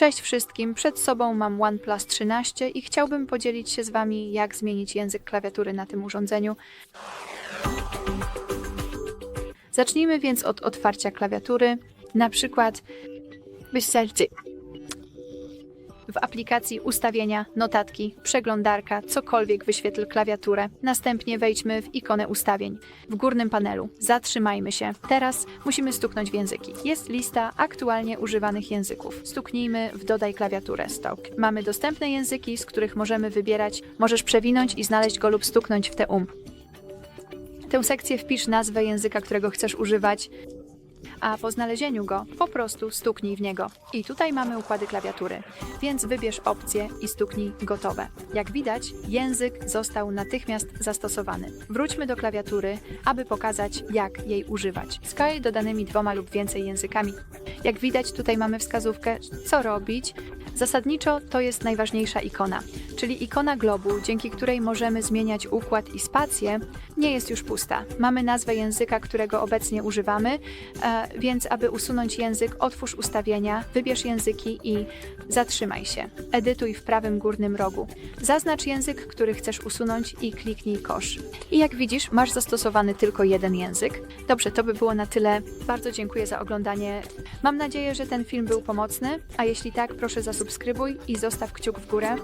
Cześć wszystkim, przed sobą mam OnePlus 13 i chciałbym podzielić się z Wami, jak zmienić język klawiatury na tym urządzeniu. Zacznijmy więc od otwarcia klawiatury, na przykład wystarczy w aplikacji ustawienia, notatki, przeglądarka, cokolwiek wyświetl klawiaturę. Następnie wejdźmy w ikonę ustawień. W górnym panelu zatrzymajmy się. Teraz musimy stuknąć w języki. Jest lista aktualnie używanych języków. Stuknijmy w dodaj klawiaturę stop. Mamy dostępne języki, z których możemy wybierać. Możesz przewinąć i znaleźć go lub stuknąć w tę um. Tę sekcję wpisz nazwę języka, którego chcesz używać, a po znalezieniu go po prostu stuknij w niego. I tutaj mamy układy klawiatury, więc wybierz opcję i stuknij gotowe. Jak widać, język został natychmiast zastosowany. Wróćmy do klawiatury, aby pokazać, jak jej używać. Skaj dodanymi dwoma lub więcej językami. Jak widać, tutaj mamy wskazówkę, co robić. Zasadniczo to jest najważniejsza ikona, czyli ikona globu, dzięki której możemy zmieniać układ i spację, nie jest już pusta. Mamy nazwę języka, którego obecnie używamy, e, więc aby usunąć język, otwórz ustawienia, wybierz języki i zatrzymaj się. Edytuj w prawym górnym rogu. Zaznacz język, który chcesz usunąć i kliknij kosz. I jak widzisz, masz zastosowany tylko jeden język. Dobrze, to by było na tyle. Bardzo dziękuję za oglądanie. Mam nadzieję, że ten film był pomocny, a jeśli tak, proszę zasubskrybuj i zostaw kciuk w górę.